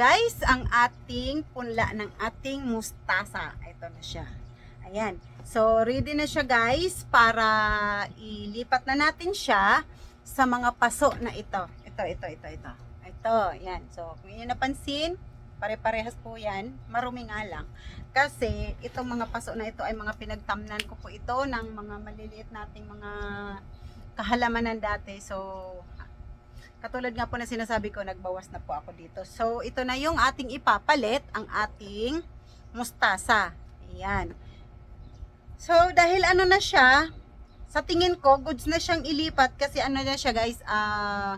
guys, ang ating punla ng ating mustasa. Ito na siya. Ayan. So, ready na siya guys para ilipat na natin siya sa mga paso na ito. Ito, ito, ito, ito. Ito, yan. So, kung inyo napansin, pare-parehas po yan. Marumi nga lang. Kasi, itong mga paso na ito ay mga pinagtamnan ko po ito ng mga maliliit nating mga kahalamanan dati. So, katulad nga po na sinasabi ko, nagbawas na po ako dito. So, ito na yung ating ipapalit, ang ating mustasa. Ayan. So, dahil ano na siya, sa tingin ko, goods na siyang ilipat kasi ano na siya guys, ah,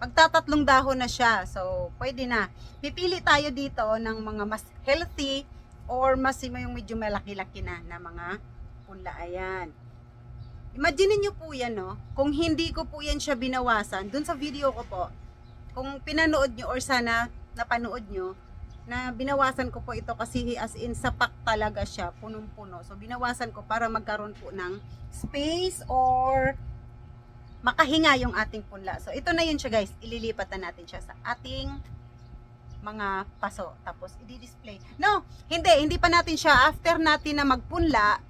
magtatatlong dahon na siya. So, pwede na. Pipili tayo dito ng mga mas healthy or mas yung medyo malaki-laki na na mga punla. Ayan. Imagine niyo po yan, no? Kung hindi ko po yan siya binawasan, dun sa video ko po, kung pinanood nyo or sana napanood nyo, na binawasan ko po ito kasi as in sapak talaga siya, punong-puno. So, binawasan ko para magkaroon po ng space or makahinga yung ating punla. So, ito na yun siya guys. Ililipat na natin siya sa ating mga paso. Tapos, i-display. No, hindi. Hindi pa natin siya. After natin na magpunla,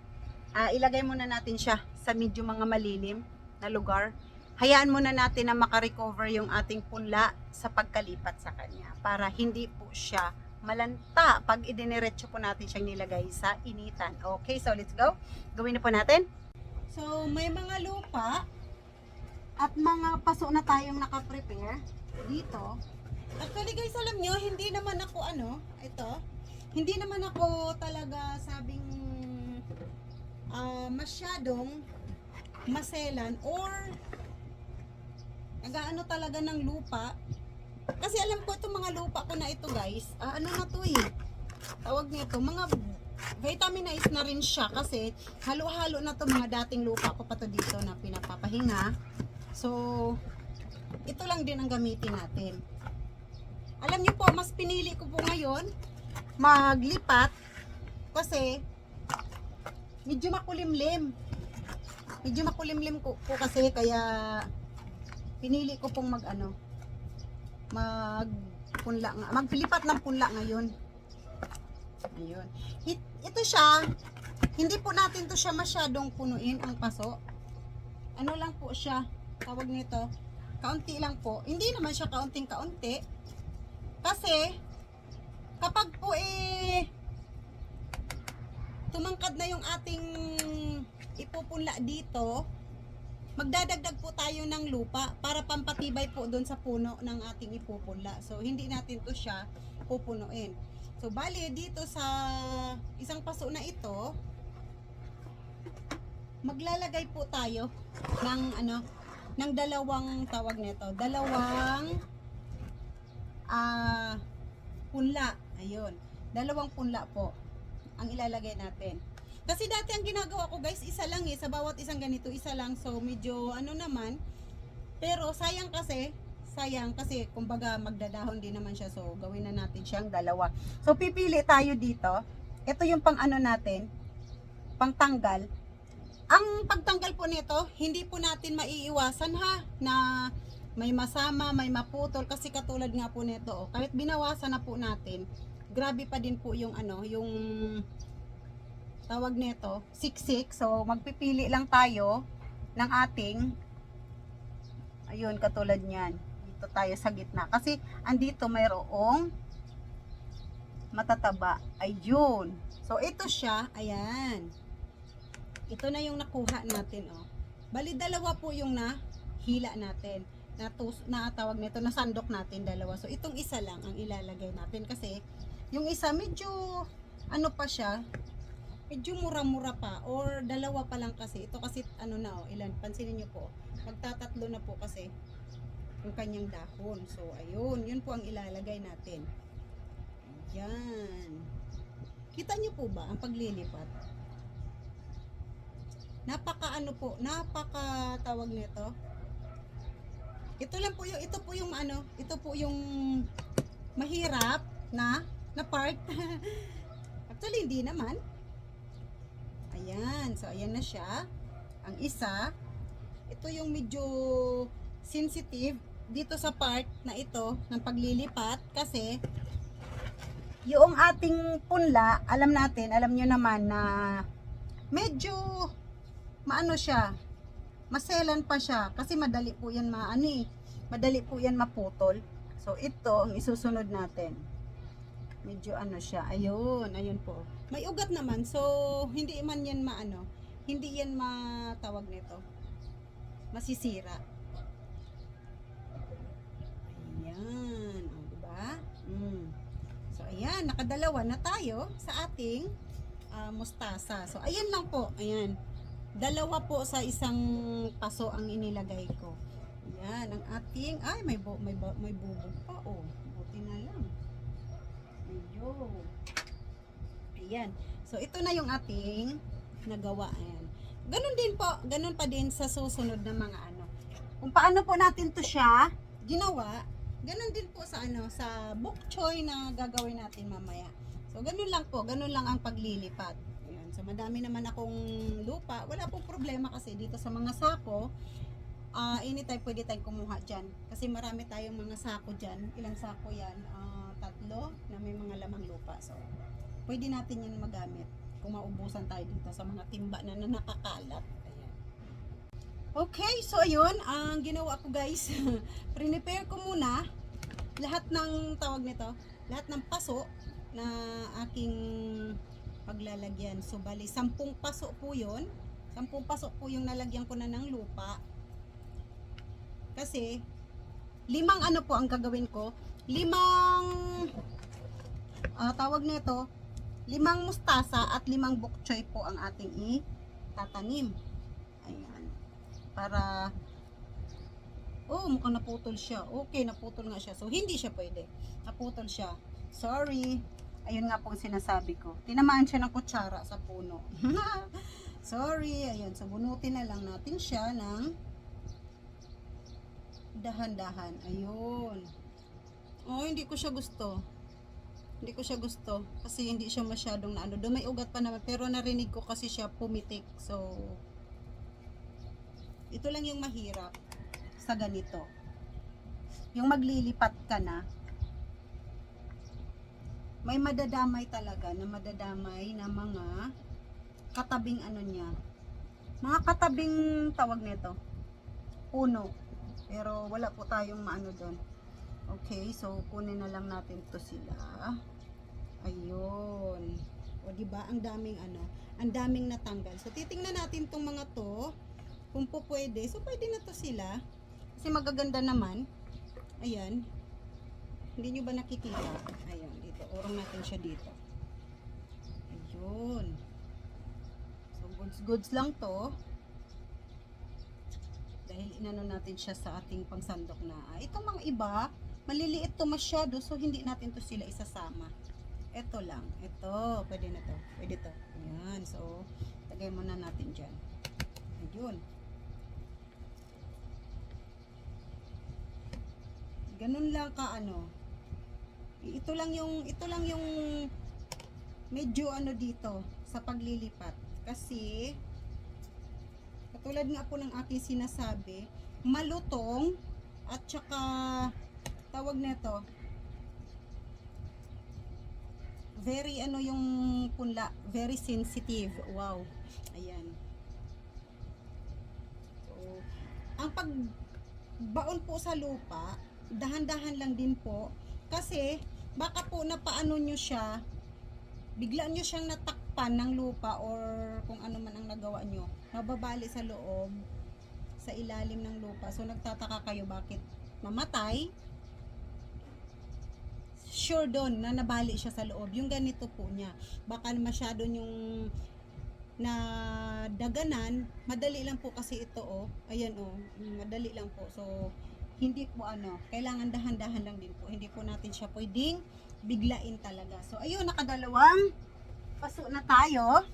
ah, ilagay muna natin siya sa medyo mga malilim na lugar. Hayaan muna natin na makarecover yung ating punla sa pagkalipat sa kanya para hindi po siya malanta pag idiniretso po natin siyang nilagay sa initan. Okay, so let's go. Gawin na po natin. So, may mga lupa at mga paso na tayong nakaprepare dito. Actually guys, alam nyo, hindi naman ako ano, ito, hindi naman ako talaga sabing ah, masyadong maselan or nagaano talaga ng lupa. Kasi alam ko itong mga lupa ko na ito guys, ah, ano na to eh, tawag nito, mga vitaminize na rin siya kasi halo-halo na to mga dating lupa ko pa to dito na pinapapahinga. So, ito lang din ang gamitin natin. Alam niyo po, mas pinili ko po ngayon maglipat kasi medyo makulimlim. Medyo makulimlim ko, po kasi kaya pinili ko pong mag ano magpunla nga magpilipat ng punla ngayon. Ayun. Hit- Ito siya, hindi po natin to siya masyadong punuin ang paso. Ano lang po siya, tawag nito, kaunti lang po. Hindi naman siya kaunting kaunti. Kasi, kapag po eh, tumangkad na yung ating ipupunla dito, magdadagdag po tayo ng lupa para pampatibay po doon sa puno ng ating ipupunla. So, hindi natin to siya pupunuin. So, bali, dito sa isang paso na ito, maglalagay po tayo ng ano, ng dalawang tawag nito, dalawang ah punla. Ayun. Dalawang punla po ang ilalagay natin. Kasi dati ang ginagawa ko guys, isa lang eh. Sa bawat isang ganito, isa lang. So, medyo ano naman. Pero sayang kasi, sayang kasi kumbaga magdadahon din naman siya. So, gawin na natin siyang dalawa. So, pipili tayo dito. Ito yung pang ano natin, pang tanggal. Ang pagtanggal po nito, hindi po natin maiiwasan ha, na may masama, may maputol. Kasi katulad nga po nito, oh, kahit binawasan na po natin, grabe pa din po yung ano, yung tawag nito, siksik. So, magpipili lang tayo ng ating ayun, katulad niyan. Dito tayo sa gitna. Kasi, andito mayroong matataba. Ayun. So, ito siya. Ayan. Ito na yung nakuha natin, oh. Bali, dalawa po yung natin. Na, tus, na tawag nito, na sandok natin, dalawa. So, itong isa lang ang ilalagay natin. Kasi, yung isa, medyo, ano pa siya, medyo mura-mura pa or dalawa pa lang kasi. Ito kasi ano na oh ilan pansinin niyo po magtatatlo na po kasi yung kanyang dahon. So ayun yun po ang ilalagay natin. Yan kita niyo po ba ang paglilipat? Napaka ano po napaka tawag nito. Ito lang po yung ito po yung ano ito po yung mahirap na na part actually hindi naman Ayan. So, ayan na siya. Ang isa. Ito yung medyo sensitive. dito sa part na ito ng paglilipat kasi yung ating punla, alam natin, alam nyo naman na medyo maano siya, maselan pa siya kasi madali po yan maano eh, madali po yan maputol. So ito ang isusunod natin. Medyo ano siya, ayun, ayun po. May ugat naman, so hindi man yan maano, hindi yan matawag nito. Masisira. Ayan, o, diba? Mm. So, ayan, nakadalawa na tayo sa ating ah, mustasa. So, ayan lang po, ayan. Dalawa po sa isang paso ang inilagay ko. Ayan, ang ating, ay, may, bu may, bu- may bubog pa, oh. Lang. Ayun. Ayan. So, ito na yung ating nagawa. Ayan. Ganun din po, ganun pa din sa susunod na mga ano. Kung paano po natin to siya ginawa, ganun din po sa ano, sa bok choy na gagawin natin mamaya. So, ganun lang po, ganun lang ang paglilipat. Ayan. So, madami naman akong lupa. Wala pong problema kasi dito sa mga sako, ah anytime pwede tayong kumuha dyan. Kasi marami tayong mga sako dyan. Ilang sako yan? Ah, tatlo na may mga lamang lupa. So, pwede natin yan magamit kung maubusan tayo dito sa mga timba na, na nakakalat. Okay, so ayun, ang ginawa ko guys, prepare ko muna lahat ng tawag nito, lahat ng paso na aking paglalagyan. So bali, sampung paso po yun. Sampung paso po yung nalagyan ko na ng lupa. Kasi, limang ano po ang gagawin ko, limang ah, tawag nito, limang mustasa at limang bok choy po ang ating itatanim. Ayan. Para Oh, mukhang naputol siya. Okay, naputol nga siya. So, hindi siya pwede. Naputol siya. Sorry. Ayun nga pong sinasabi ko. Tinamaan siya ng kutsara sa puno. Sorry. Ayun. So, bunutin na lang natin siya ng dahan-dahan. Ayun. Oh, hindi ko siya gusto. Hindi ko siya gusto. Kasi hindi siya masyadong na ano. Doon may ugat pa naman. Pero narinig ko kasi siya pumitik. So, ito lang yung mahirap sa ganito. Yung maglilipat ka na, may madadamay talaga na madadamay na mga katabing ano niya. Mga katabing tawag nito. Puno. Pero wala po tayong maano doon. Okay, so kunin na lang natin to sila. Ayun. O di ba ang daming ano, ang daming natanggal. So titingnan natin tong mga to kung po pwede. So pwede na to sila. Kasi magaganda naman. Ayan. Hindi nyo ba nakikita? Ayan, dito. Urong natin siya dito. Ayun. So, goods, goods lang to. Dahil inano natin siya sa ating pangsandok na. ah, Itong mga iba, maliliit to masyado. So, hindi natin to sila isasama. Ito lang. Ito. Pwede na to. Pwede to. Ayan. So, tagay muna natin dyan. Ayun. ganun lang ka ano ito lang yung ito lang yung medyo ano dito sa paglilipat kasi katulad nga po ng aking sinasabi malutong at saka tawag nito very ano yung punla very sensitive wow ayan so ang pag baon po sa lupa dahan-dahan lang din po. Kasi, baka po napaano nyo siya, bigla nyo siyang natakpan ng lupa or kung ano man ang nagawa nyo. Mababali sa loob, sa ilalim ng lupa. So, nagtataka kayo bakit mamatay. Sure doon na nabali siya sa loob. Yung ganito po niya. Baka masyado yung na daganan, madali lang po kasi ito oh. Ayan oh, madali lang po. So, hindi po ano, kailangan dahan-dahan lang din po. Hindi po natin siya pwedeng biglain talaga. So, ayun, nakadalawang paso na tayo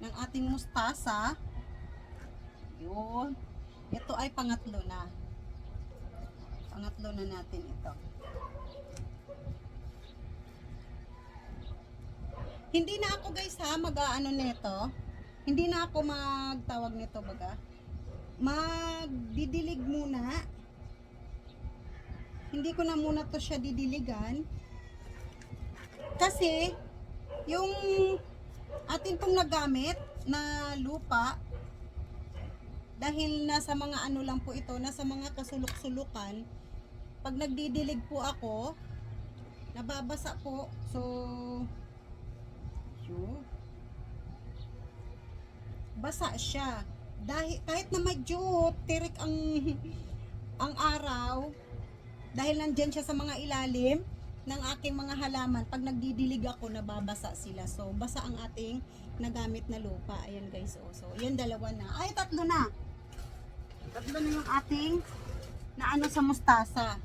ng ating mustasa. Yun. Ito ay pangatlo na. Pangatlo na natin ito. Hindi na ako guys ha, mag-ano nito. Hindi na ako magtawag nito baga magdidilig muna hindi ko na muna to siya didiligan. Kasi, yung atin pong nagamit na lupa, dahil nasa mga ano lang po ito, nasa mga kasulok-sulukan, pag nagdidilig po ako, nababasa po. So, yun. Basa siya. Dahil, kahit na medyo tirik ang, ang araw, dahil nandyan siya sa mga ilalim ng aking mga halaman, pag nagdidilig ako, nababasa sila. So, basa ang ating nagamit na lupa. Ayan guys, oh. So, yan dalawa na. Ay, tatlo na. Tatlo na yung ating na ano sa mustasa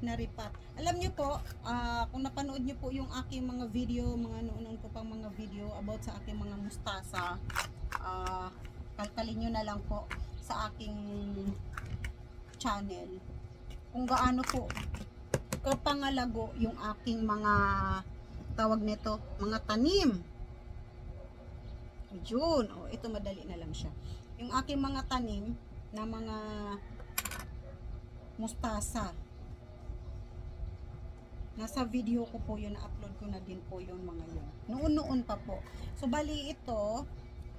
na ripat. Alam niyo po, ah, kung napanood niyo po yung aking mga video, mga noon ko pang mga video about sa aking mga mustasa, ah, kalkalin niyo na lang po sa aking channel kung gaano po kapangalago yung aking mga tawag nito, mga tanim. Ayun, oh, ito madali na lang siya. Yung aking mga tanim na mga mustasa. Nasa video ko po yun, na-upload ko na din po yung mga yun. Noon-noon pa po. So, bali ito,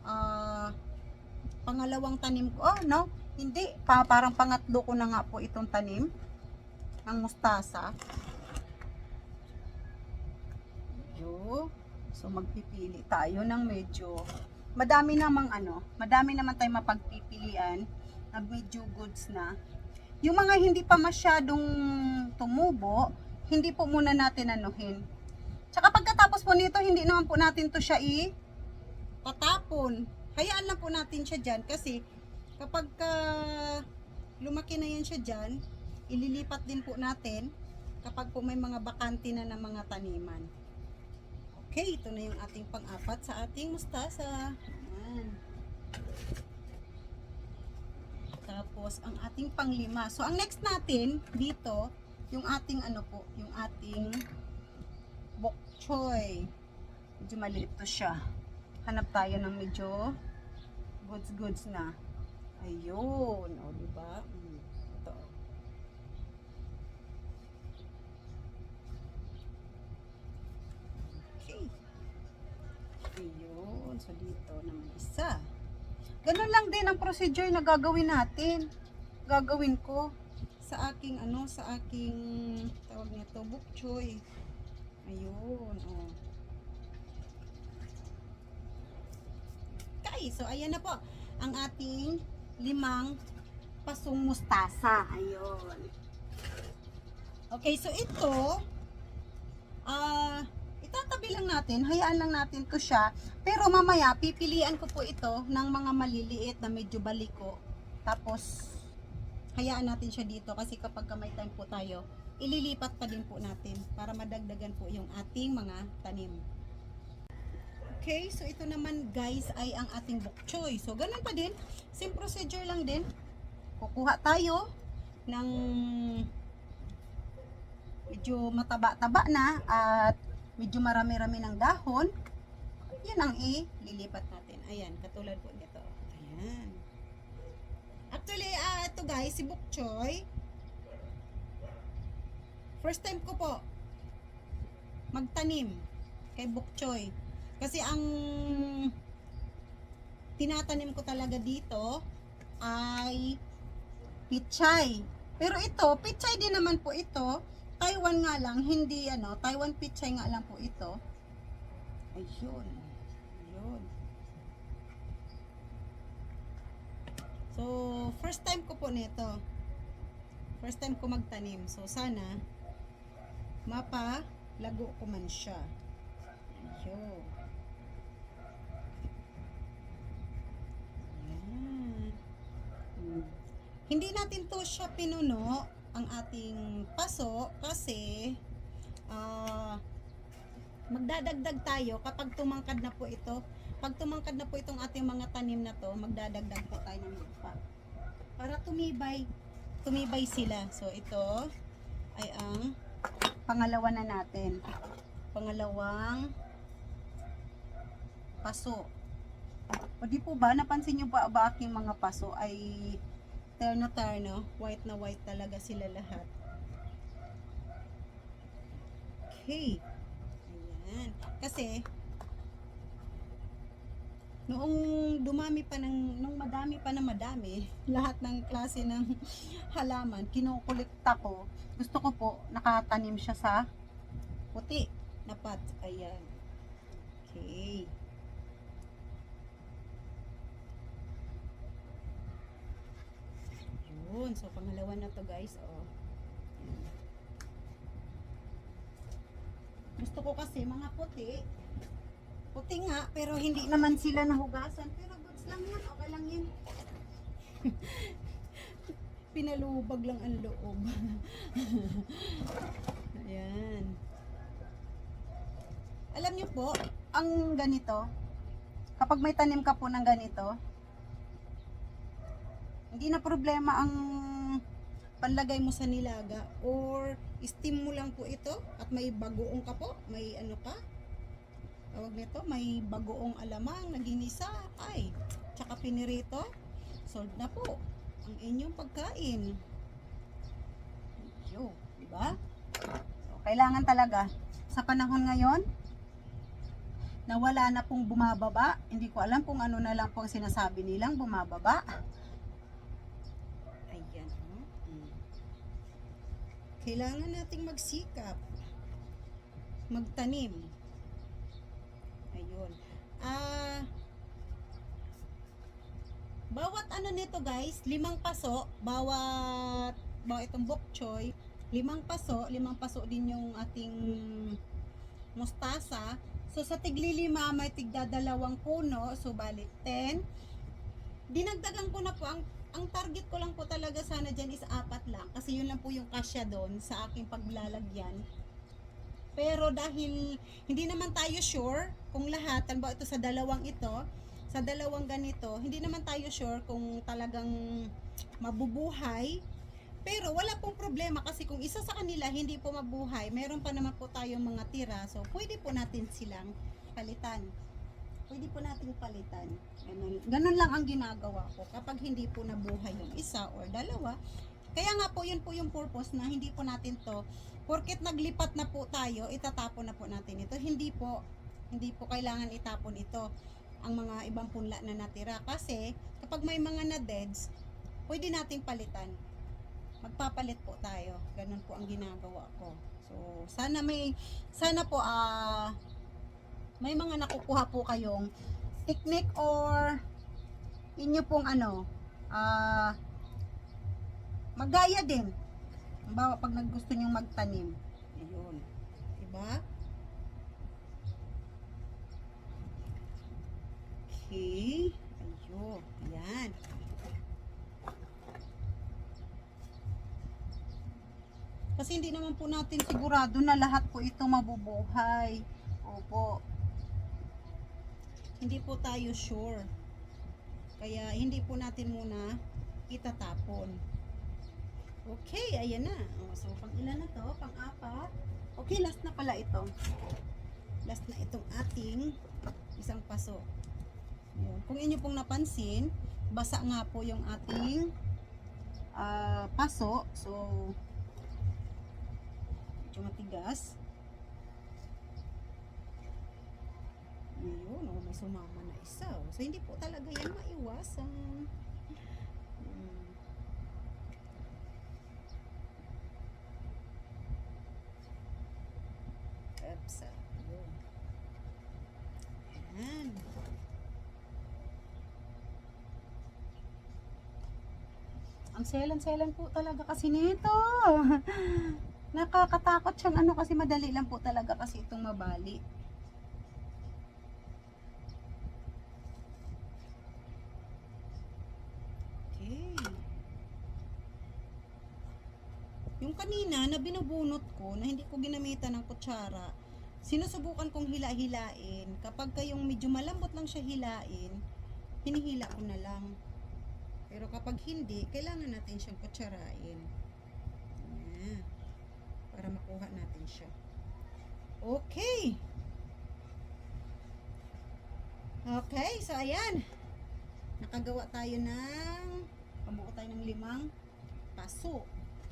ah, pangalawang tanim ko. Oh, no, hindi. Pa, parang pangatlo ko na nga po itong tanim ng mustasa. Yo. So, magpipili tayo ng medyo madami namang ano, madami naman tayong mapagpipilian na medyo goods na. Yung mga hindi pa masyadong tumubo, hindi po muna natin anuhin. Tsaka pagkatapos po nito, hindi naman po natin to siya i tatapon. Hayaan lang po natin siya dyan kasi kapag ka lumaki na yan siya dyan, ililipat din po natin kapag po may mga bakante na ng mga taniman. Okay, ito na yung ating pang-apat sa ating mustasa. Ayan. Tapos, ang ating panglima. So, ang next natin, dito, yung ating ano po, yung ating bok choy. Medyo maliit to siya. Hanap tayo ng medyo goods goods na. Ayun, o diba? Mm, Ito. Okay. Ayun, so dito naman isa. Ganun lang din ang procedure na gagawin natin. Gagawin ko sa aking ano, sa aking tawag nito, bok choy. Ayun, oh. Okay, so ayan na po ang ating limang pasong mustasa. Ayun. Okay, so ito ah itatabi lang natin, hayaan lang natin ko siya. Pero mamaya pipilian ko po ito ng mga maliliit na medyo baliko. Tapos hayaan natin siya dito kasi kapag ka may time po tayo, ililipat pa din po natin para madagdagan po yung ating mga tanim. Okay, so ito naman guys ay ang ating bok choy. So ganun pa din, same procedure lang din. Kukuha tayo ng medyo mataba-taba na at medyo marami-rami ng dahon. Yan ang ililipat natin. Ayan, katulad po nito. Ayan. Actually, ito guys, si bok choy. First time ko po magtanim kay bok choy. Kasi ang tinatanim ko talaga dito ay pichay. Pero ito, pichay din naman po ito. Taiwan nga lang, hindi ano, Taiwan pichay nga lang po ito. Ayun. Ayun. So, first time ko po nito. First time ko magtanim. So, sana mapa lago ko man siya. Ayun. Hindi natin to siya pinuno ang ating paso kasi ah magdadagdag tayo kapag tumangkad na po ito. Pag tumangkad na po itong ating mga tanim na to, magdadagdag po tayo ng lupa. Para tumibay, tumibay sila. So ito ay ang pangalawa na natin. Pangalawang paso. O di po ba, napansin nyo ba ba aking mga paso ay terno terno, white na white talaga sila lahat. Okay. Ayan. Kasi, noong dumami pa ng, nung madami pa na madami, lahat ng klase ng halaman, kinukulikta ko. Gusto ko po, nakatanim siya sa puti na pot. Ayan. Okay. Yun. So, pangalawa na to guys. Oh. Gusto ko kasi mga puti. Puti nga, pero hindi naman sila nahugasan. Pero goods lang yan. Okay lang yun. Pinalubag lang ang loob. Ayan. Alam niyo po, ang ganito, kapag may tanim ka po ng ganito, hindi na problema ang panlagay mo sa nilaga or steam mo lang po ito at may bagoong ka po, may ano pa, tawag nito, may bagoong alamang na ginisa, ay, tsaka pinirito, sold na po ang inyong pagkain. Yo, di ba? So, kailangan talaga sa panahon ngayon na wala na pong bumababa. Hindi ko alam kung ano na lang po ang sinasabi nilang bumababa. Ayan. oh. Mm. Kailangan nating magsikap. Magtanim. Ayun. Ah, bawat ano nito guys, limang paso, bawat bawat itong bok choy, limang paso, limang paso din yung ating mustasa. So sa tigli lima may tigda dalawang puno, so balik 10. Dinagdagan ko na po ang ang target ko lang po talaga sana dyan is apat lang kasi yun lang po yung kasya doon sa aking paglalagyan. Pero dahil hindi naman tayo sure kung lahat, ba ito sa dalawang ito, sa dalawang ganito, hindi naman tayo sure kung talagang mabubuhay. Pero wala pong problema kasi kung isa sa kanila hindi po mabuhay, meron pa naman po tayong mga tira. So, pwede po natin silang palitan. Pwede po natin palitan. Ganun, ganun lang ang ginagawa ko kapag hindi po nabuhay yung isa or dalawa. Kaya nga po, yun po yung purpose na hindi po natin to, porket naglipat na po tayo, itatapon na po natin ito. Hindi po, hindi po kailangan itapon ito ang mga ibang punla na natira. Kasi, kapag may mga na-deads, pwede nating palitan. Magpapalit po tayo. Ganun po ang ginagawa ko. So, sana may, sana po, ah, may mga nakukuha po kayong technique or inyo pong ano, ah, magaya din. Halimbawa, pag naggusto nyong magtanim. Ayun. Diba? Okay. Ayun. Ayan. Kasi hindi naman po natin sigurado na lahat po ito mabubuhay. Opo. Hindi po tayo sure. Kaya hindi po natin muna itatapon. Okay, ayan na. O, so, pang ilan na to? Pang apat. Okay, last na pala ito. Last na itong ating isang paso. Yun. Kung inyo pong napansin, basa nga po yung ating ah, paso. So, medyo matigas. Ayun, oh, may sumama na isa. oh. So, hindi po talaga yan maiwasan. Hmm. Ah, Ayun. Ayan. Ang selan-selan po talaga kasi nito. Nakakatakot siyang ano kasi madali lang po talaga kasi itong mabali. Yung kanina na binubunot ko na hindi ko ginamitan ng kutsara, sinusubukan kong hila-hilain. Kapag kayong medyo malambot lang siya hilain, hinihila ko na lang. Pero kapag hindi, kailangan natin siyang kutsarain. Ayan. Para makuha natin siya. Okay. Okay, so ayan. Nakagawa tayo ng, pabuo tayo ng limang paso.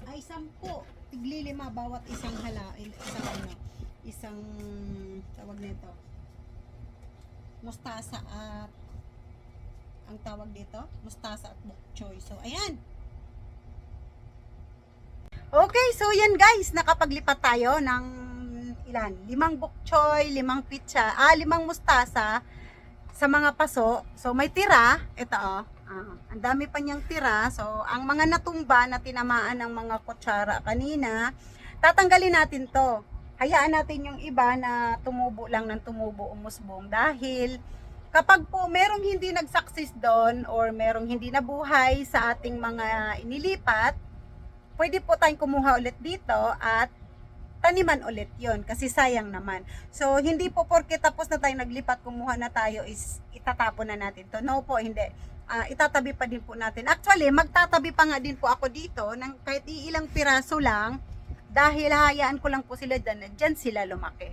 Ay, sampo. Tigli lima bawat isang hala, isang ano. Isang tawag nito mustasa at ang tawag dito mustasa at bok choy so ayan. Okay so yan guys nakapaglipat tayo ng ilan? Limang bok choy limang pitsa ah limang mustasa sa mga paso. So may tira. Ito oh. Ah, ang dami pa niyang tira. So ang mga natumba na tinamaan ng mga kutsara kanina tatanggalin natin to hayaan natin yung iba na tumubo lang ng tumubo umusbong dahil kapag po merong hindi nag-success doon or merong hindi nabuhay sa ating mga inilipat, pwede po tayong kumuha ulit dito at taniman ulit yon kasi sayang naman. So, hindi po porke tapos na tayo naglipat, kumuha na tayo is itatapon na natin to. No po, hindi. Ah, itatabi pa din po natin. Actually, magtatabi pa nga din po ako dito ng kahit ilang piraso lang dahil hayaan ko lang po sila dyan, dyan sila lumaki.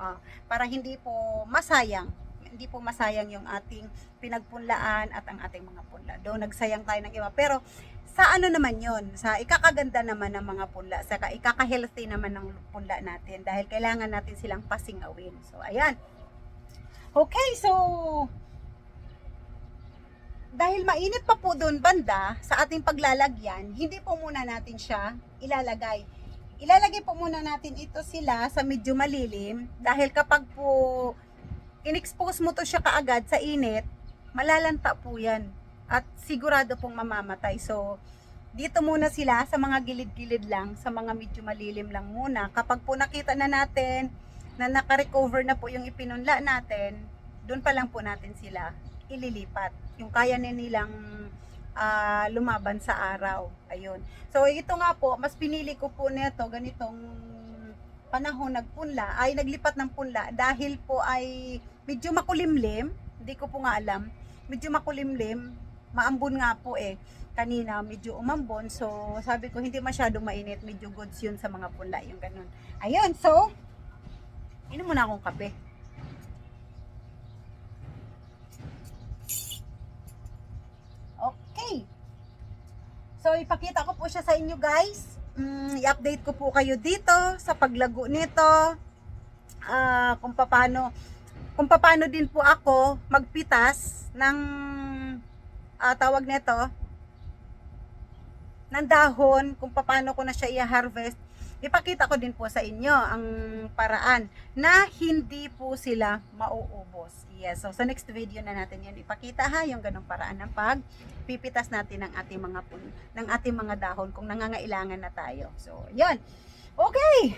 Oo. para hindi po masayang hindi po masayang yung ating pinagpunlaan at ang ating mga punla. Do nagsayang tayo ng iba. Pero sa ano naman yon Sa ikakaganda naman ng mga punla. Sa ikaka-healthy naman ng punla natin. Dahil kailangan natin silang pasingawin. So, ayan. Okay, so dahil mainit pa po doon banda sa ating paglalagyan, hindi po muna natin siya ilalagay. Ilalagay po muna natin ito sila sa medyo malilim dahil kapag po in-expose mo to siya kaagad sa init, malalanta po yan. At sigurado pong mamamatay. So, dito muna sila sa mga gilid-gilid lang, sa mga medyo malilim lang muna. Kapag po nakita na natin na naka-recover na po yung ipinunla natin, doon pa lang po natin sila ililipat. Yung kaya na nilang ah, lumaban sa araw. Ayun. So, ito nga po, mas pinili ko po nito, ganitong panahon nagpunla, ay naglipat ng punla dahil po ay medyo makulimlim, hindi ko po nga alam, medyo makulimlim, maambon nga po eh, kanina medyo umambon, so sabi ko hindi masyadong mainit, medyo goods yun sa mga punla, yung ganun. Ayun, so, inom muna akong kape. So, ipakita ko po siya sa inyo guys mm, i-update ko po kayo dito sa paglago nito. Ah, kung paano kung paano din po ako magpitas ng ah, tawag nito ng dahon, kung paano ko na siya i-harvest. Ipakita ko din po sa inyo ang paraan na hindi po sila mauubos. Yes, so sa next video na natin yan ipakita ha, yung ganong paraan ng pag pipitas natin ng ating mga pun ng ating mga dahon kung nangangailangan na tayo. So, yan. Okay.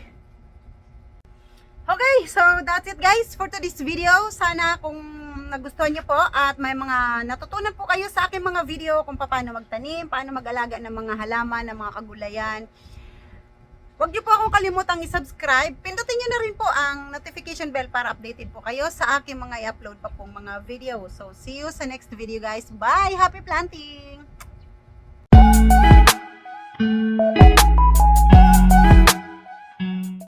Okay, so that's it guys for today's video. Sana kung nagustuhan niyo po at may mga natutunan po kayo sa aking mga video kung paano magtanim, paano mag-alaga ng mga halaman, ng mga kagulayan. Huwag niyo po akong kalimutang i-subscribe. Pindutin niyo na rin po ang notification bell para updated po kayo sa aking mga i-upload pa pong mga video. So, see you sa next video guys. Bye! Happy planting!